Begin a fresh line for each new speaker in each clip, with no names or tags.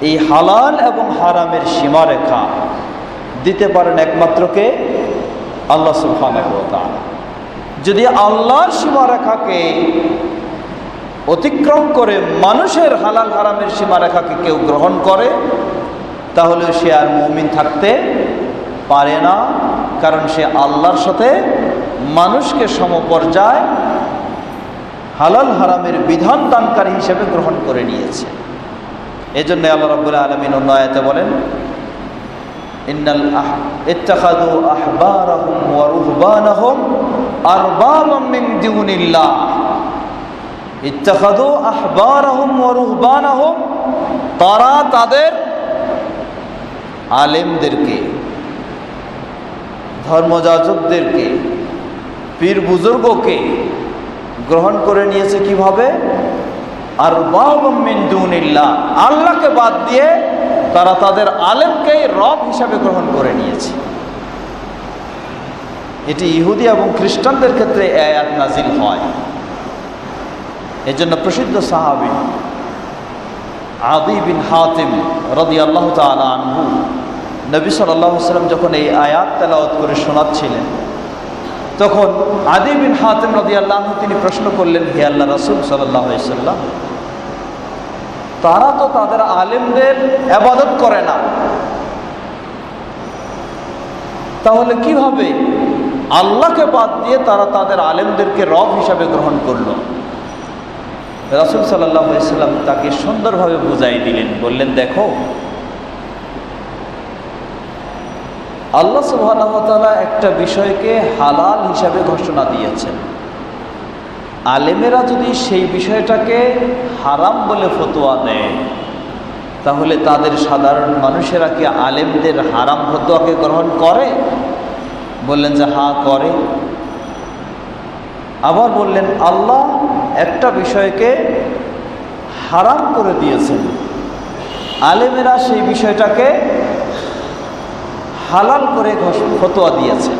এই হালাল এবং হারামের সীমারেখা দিতে পারেন একমাত্রকে আল্লাহ তাআলা। যদি আল্লাহর সীমারেখাকে অতিক্রম করে মানুষের হালাল হারামের সীমারেখাকে কেউ গ্রহণ করে, তাহলে সে আর মুমিন থাকতে পারে না, কারণ সে আল্লাহর সাথে মানুষকে সমপর্যায় হালাল হারামের বিধান দানকারী হিসেবে গ্রহণ করে নিয়েছে। এই জন্য আল্লাহ রব্বুল আলমিন অন্যায়তে বলেন, ইন্নাল আহ ইত্তাখাদু আহবারাহুম ওয়া রুহবানাহুম আরবাবাম মিন দুনিল্লাহ। ইত্তাখাদু আহবারাহুম ওয়া রুহবানাহুম, তারা তাদের আলেমদেরকে, ধর্মযাজকদেরকে পীর বুজুর্গকে গ্রহণ করে নিয়েছে কীভাবে? আর আল্লাহকে বাদ দিয়ে তারা তাদের আলেমকেই রব হিসাবে গ্রহণ করে নিয়েছে। এটি ইহুদি এবং খ্রিস্টানদের ক্ষেত্রে আয়াত নাজিল হয়। এজন্য প্রসিদ্ধ সাহাবি আদি বিন হাতিম রদি আল্লাহ তালা নবী সাল্লাহ সাল্লাম যখন এই আয়াত তেলাওয়াত করে শোনাচ্ছিলেন তখন আদি বিন হাতিম রদি আল্লাহ তিনি প্রশ্ন করলেন, হে আল্লাহ রসুল সাল্লাহ সাল্লাম, তারা তো তাদের আলেমদের আবাদত করে না। তাহলে কীভাবে আল্লাহকে বাদ দিয়ে তারা তাদের আলেমদেরকে রব হিসাবে গ্রহণ করল? রাসুল সাল্লাহ সাল্লাম তাকে সুন্দরভাবে বুঝাই দিলেন, বললেন, দেখো আল্লাহ সুবাহ একটা বিষয়কে হালাল হিসাবে ঘোষণা দিয়েছেন। আলেমেরা যদি সেই বিষয়টাকে হারাম বলে ফতোয়া দেয়, তাহলে তাদের সাধারণ মানুষেরা কি আলেমদের হারাম ফতোয়াকে গ্রহণ করে? বললেন যে হা করে। আবার বললেন, আল্লাহ একটা বিষয়কে হারাম করে দিয়েছেন। আলেমেরা সেই বিষয়টাকে হালাল করে ফতোয়া দিয়েছেন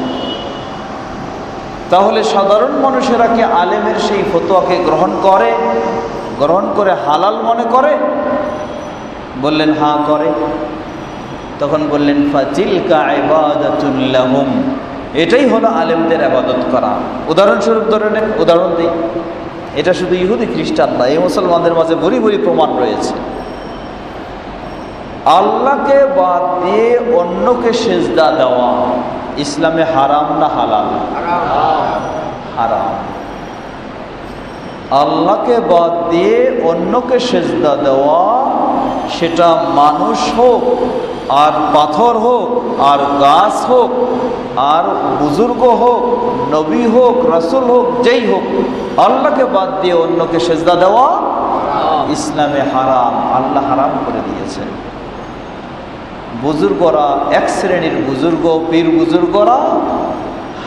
তাহলে সাধারণ মানুষেরা কি আলেমের সেই ফতোয়াকে গ্রহণ করে গ্রহণ করে হালাল মনে করে? বললেন হা করে। তখন বললেন এটাই হলো আলেমদের আবাদত করা। উদাহরণস্বরূপ ধরনের উদাহরণ দিই। এটা শুধু ইহুদি খ্রিস্টান না, এই মুসলমানদের মাঝে ভরি ভরি প্রমাণ রয়েছে। আল্লাহকে বাদ দিয়ে অন্যকে সেজদা দেওয়া। ইসলামে হারাম না হালাল? হারাম। আল্লাহকে বাদ দিয়ে অন্যকে সেজদা দেওয়া, সেটা মানুষ হোক, আর পাথর হোক, আর গাছ হোক, আর বুজুর্গ হোক, নবী হোক, রাসুল হোক, যেই হোক, আল্লাহকে বাদ দিয়ে অন্যকে সেজদা দেওয়া ইসলামে হারাম। আল্লাহ হারাম করে দিয়েছে বুজুর্গরা, এক শ্রেণির বুজুর্গ, পীর বুজুর্গরা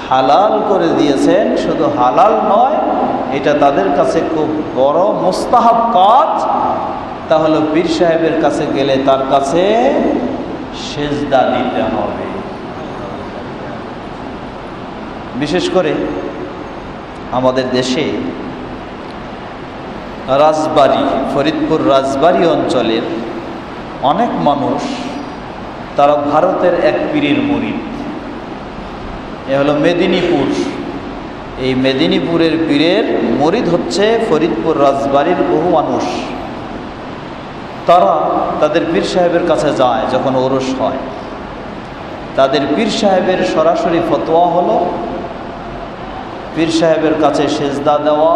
হালাল করে দিয়েছেন। শুধু হালাল নয়, এটা তাদের কাছে খুব বড় মোস্তাহাব কাজ। তাহলে পীর সাহেবের কাছে গেলে তার কাছে সেজদা দিতে হবে। বিশেষ করে আমাদের দেশে রাজবাড়ি, ফরিদপুর রাজবাড়ি অঞ্চলের অনেক মানুষ তারা ভারতের এক পীরের মুরিদ এ হলো মেদিনীপুর। এই মেদিনীপুরের পীরের মরিদ হচ্ছে ফরিদপুর রাজবাড়ির বহু মানুষ। তারা তাদের পীর সাহেবের কাছে যায় যখন ওরস হয়। তাদের পীর সাহেবের সরাসরি ফতোয়া হলো, পীর সাহেবের কাছে সেজদা দেওয়া,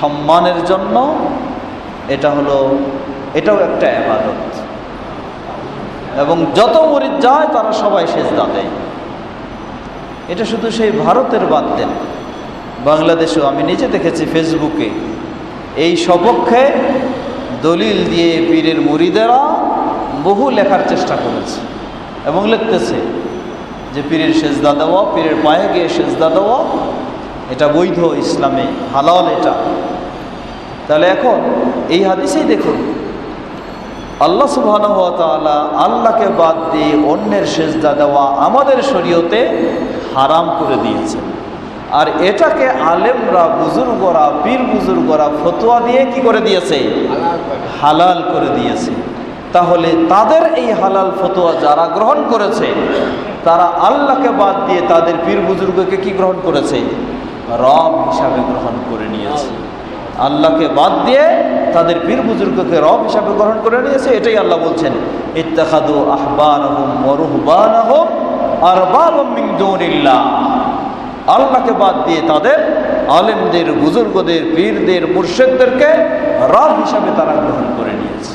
সম্মানের জন্য, এটা হলো, এটাও একটা আবাদত। এবং যত মরিদ যায়, তারা সবাই সেজদা দেয়। এটা শুধু সেই ভারতের বাদ দেন। বাংলাদেশেও আমি নিজে দেখেছি ফেসবুকে, এই সপক্ষে দলিল দিয়ে পীরের মুরিদেরা বহু লেখার চেষ্টা করেছে এবং লিখতেছে যে পীরের সেজদা দেওয়া, পীরের পায়ে গিয়ে সেজদা দেওয়া, এটা বৈধ, ইসলামে হালাল এটা। তাহলে এখন এই হাদিসেই দেখুন আল্লাহ সুবাহ আল্লাহকে বাদ দিয়ে অন্যের সেজদা দেওয়া আমাদের শরীয়তে হারাম করে দিয়েছে আর এটাকে আলেমরা, বুজুর্গরা, পীর বুজুর্গরা ফতোয়া দিয়ে কি করে দিয়েছে? হালাল করে দিয়েছে। তাহলে তাদের এই হালাল ফতোয়া যারা গ্রহণ করেছে, তারা আল্লাহকে বাদ দিয়ে তাদের পীর বুজুর্গকে কি গ্রহণ করেছে? রব হিসাবে গ্রহণ করে নিয়েছে। আল্লাহকে বাদ দিয়ে তাদের পীর বুজুর্গকে রব হিসাবে গ্রহণ করে নিয়েছে, এটাই আল্লাহ বলছেন ইত্তাখাদু আহবান মরুহবান আহম আর আল্লাহকে বাদ দিয়ে তাদের আলেমদের, বুজুর্গদের, পীরদের, মুর্শেদদেরকে রব হিসাবে তারা গ্রহণ করে নিয়েছে।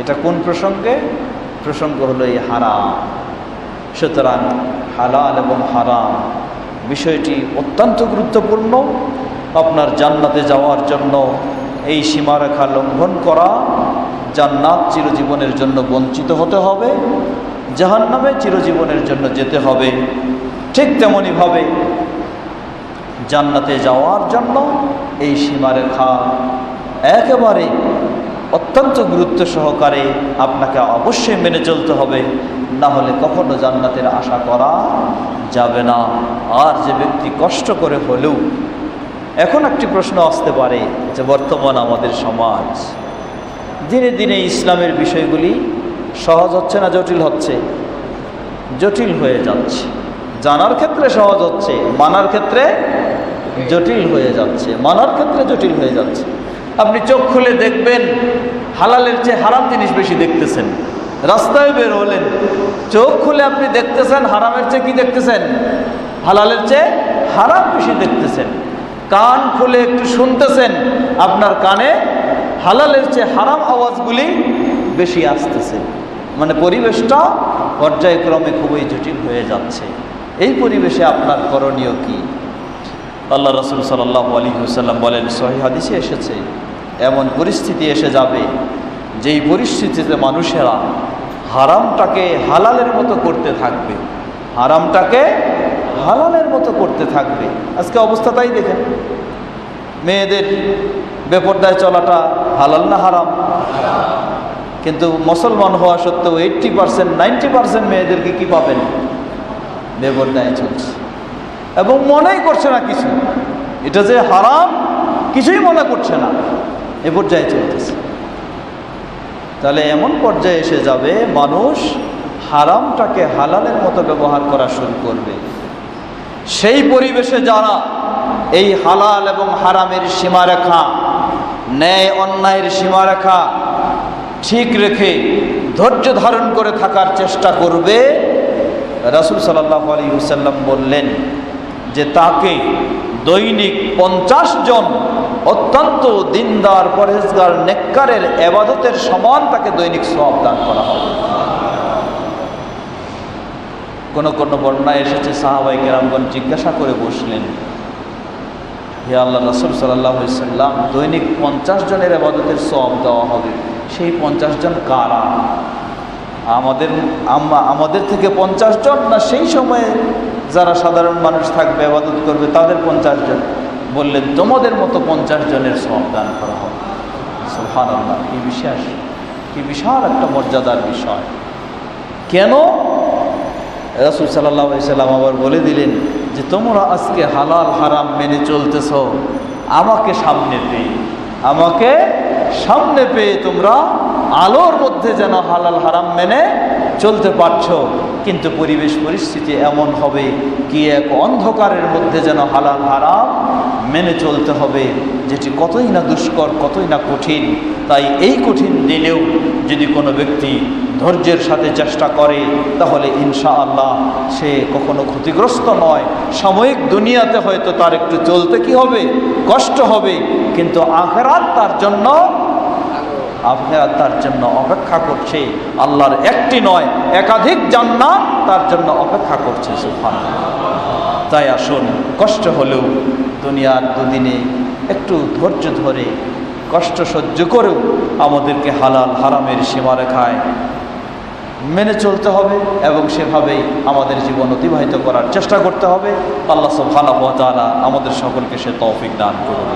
এটা কোন প্রসঙ্গে? প্রসঙ্গ হলো এই হারাম। সুতরাং হালাল এবং হারাম বিষয়টি অত্যন্ত গুরুত্বপূর্ণ। আপনার জান্নাতে যাওয়ার জন্য এই সীমারেখা লঙ্ঘন করা জান্নাত চিরজীবনের জন্য বঞ্চিত হতে হবে, জাহান্নামে চিরজীবনের জন্য যেতে হবে। ঠিক তেমনইভাবে জান্নাতে যাওয়ার জন্য এই সীমারেখা একেবারে অত্যন্ত গুরুত্ব সহকারে আপনাকে অবশ্যই মেনে চলতে হবে, না হলে কখনো জান্নাতের আশা করা যাবে না। আর যে ব্যক্তি কষ্ট করে হলেও এখন একটি প্রশ্ন আসতে পারে যে বর্তমান আমাদের সমাজ, দিনে দিনে ইসলামের বিষয়গুলি সহজ হচ্ছে না জটিল হচ্ছে? জটিল হয়ে যাচ্ছে। জানার ক্ষেত্রে সহজ হচ্ছে, মানার ক্ষেত্রে জটিল হয়ে যাচ্ছে, মানার ক্ষেত্রে জটিল হয়ে যাচ্ছে। আপনি চোখ খুলে দেখবেন, হালালের চেয়ে হারাম জিনিস বেশি দেখতেছেন। রাস্তায় বের হলেন, চোখ খুলে আপনি দেখতেছেন, হারামের চেয়ে কি দেখতেছেন? হালালের চেয়ে হারাম বেশি দেখতেছেন। কান খুলে একটু শুনতেছেন, আপনার কানে হালালের চেয়ে হারাম আওয়াজগুলি বেশি আসতেছে। মানে পরিবেশটা পর্যায়ক্রমে খুবই জটিল হয়ে যাচ্ছে। এই পরিবেশে আপনার করণীয় কি? আল্লাহ রসুল সাল্লাহ আলী হুসাল্লাম বলেন, সহি হাদিসে এসেছে, এমন পরিস্থিতি এসে যাবে, যেই পরিস্থিতিতে মানুষেরা হারামটাকে হালালের মতো করতে থাকবে। হারামটাকে হালালের মতো করতে থাকবে। আজকে অবস্থা তাই দেখেন। মেয়েদের বেপর্দায় চলাটা হালাল না হারাম? কিন্তু মুসলমান হওয়া সত্ত্বেও এইট্টি পার্সেন্ট নাইনটি পার্সেন্ট মেয়েদেরকে কী পাবেন? বেপর্দায় চলছে। এবং মনেই করছে না কিছু। এটা যে হারাম, কিছুই মনে করছে না। এ পর্যায়ে চলতেছে। তাহলে এমন পর্যায়ে এসে যাবে, মানুষ হারামটাকে হালালের মতো ব্যবহার করা শুরু করবে। সেই পরিবেশে যারা এই হালাল এবং হারামের সীমারেখা, ন্যায় অন্যায়ের সীমারেখা ঠিক রেখে ধৈর্য ধারণ করে থাকার চেষ্টা করবে, রাসুল সাল্লাহ আলী হুসাল্লাম বললেন যে তাকে দৈনিক পঞ্চাশ জন অত্যন্ত দিনদার পরেজগার নেককারের এবাদতের সমান তাকে দৈনিক সব দান করা হবে। কোন কোন বর্ণায় এসেছে সাহাবাই কেরামগণ জিজ্ঞাসা করে বসলেন, হে আল্লাহ রসুল সাল্লাহ সাল্লাম, দৈনিক পঞ্চাশ জনের আবাদতের সব দেওয়া হবে, সেই পঞ্চাশ জন কারা? আমাদের আমাদের থেকে পঞ্চাশ জন না সেই সময়ে যারা সাধারণ মানুষ থাকবে আবাদত করবে, তাদের পঞ্চাশ জন? বললেন, তোমাদের মতো পঞ্চাশ জনের সব দান করা হবে। সোহান আল্লাহ কি বিশ্বাস কি বিশাল একটা মর্যাদার বিষয়। কেন? রাসুল সাল্লাহ সাল্লাম আবার বলে দিলেন যে, তোমরা আজকে হালাল, হারাম মেনে চলতেছ। আমাকে সামনে পেয়ে, আমাকে সামনে পেয়ে তোমরা আলোর মধ্যে যেন হালাল হারাম মেনে চলতে পারছ, কিন্তু পরিবেশ পরিস্থিতি এমন হবে কি এক অন্ধকারের মধ্যে যেন হালাল হারাম মেনে চলতে হবে, যেটি কতই না দুষ্কর, কতই না কঠিন। তাই এই কঠিন দিনেও যদি কোনো ব্যক্তি ধৈর্যের সাথে চেষ্টা করে, তাহলে ইনশা আল্লাহ সে কখনো ক্ষতিগ্রস্ত নয়। সাময়িক দুনিয়াতে হয়তো তার একটু চলতে কি হবে, কষ্ট হবে, কিন্তু আখেরাত তার জন্য আখেরাত তার জন্য অপেক্ষা করছে। আল্লাহর একটি নয়, একাধিক জান্নাত তার জন্য অপেক্ষা করছে সুফান তাই আসুন, কষ্ট হলেও দুনিয়ার দুদিনে একটু ধৈর্য ধরে, কষ্ট সহ্য করেও আমাদেরকে হালাল হারামের সীমারেখায় মেনে চলতে হবে এবং সেভাবেই আমাদের জীবন অতিবাহিত করার চেষ্টা করতে হবে। আল্লাহ সব ভালো আমাদের সকলকে সে তৌফিক দান করুন।